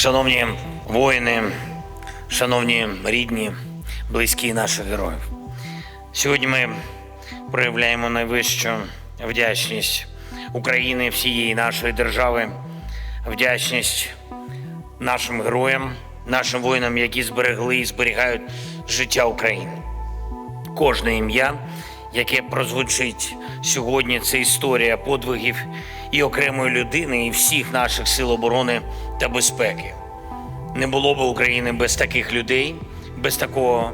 Шановні воїни, шановні рідні, близькі наших героїв. Сьогодні ми проявляємо найвищу вдячність України, всієї нашої держави, вдячність нашим героям, нашим воїнам, які зберегли і зберігають життя України. Кожне ім'я, яке прозвучить сьогодні, це історія подвигів і окремої людини, і всіх наших сил оборони та безпеки. Не було б України без таких людей, без такого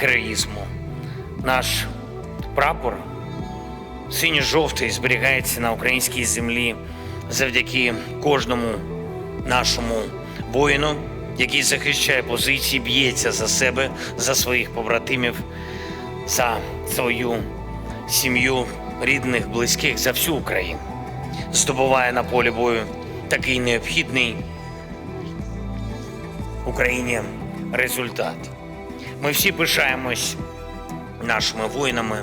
героїзму. Наш прапор синьо-жовтий зберігається на українській землі завдяки кожному нашому воїну, який захищає позиції, б'ється за себе, за своїх побратимів, за свою сім'ю, рідних, близьких, за всю Україну. Здобуває на полі бою такий необхідний Україні результат. Ми всі пишаємось нашими воїнами.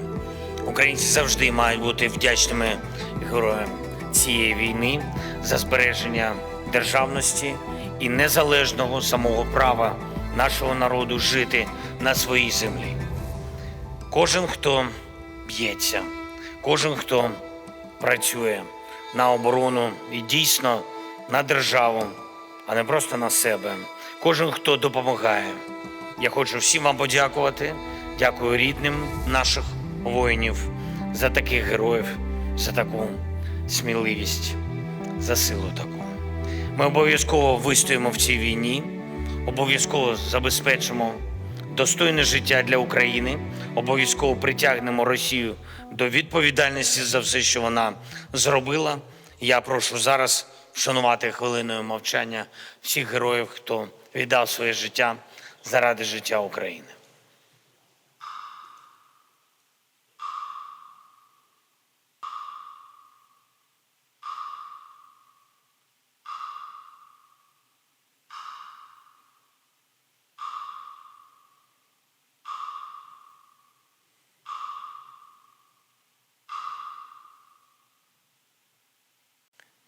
Українці завжди мають бути вдячними героям цієї війни за збереження державності і незалежного самого права нашого народу жити на своїй землі. Кожен, хто б'ється, кожен, хто працює на оборону і дійсно на державу, а не просто на себе. Кожен, хто допомагає. Я хочу всім вам подякувати. Дякую рідним наших воїнів за таких героїв, за таку сміливість, за силу таку. Ми обов'язково вистоїмо в цій війні, обов'язково забезпечимо достойне життя для України, обов'язково притягнемо Росію до відповідальності за все, що вона зробила. Я прошу зараз вшанувати хвилиною мовчання всіх героїв, хто віддав своє життя заради життя України.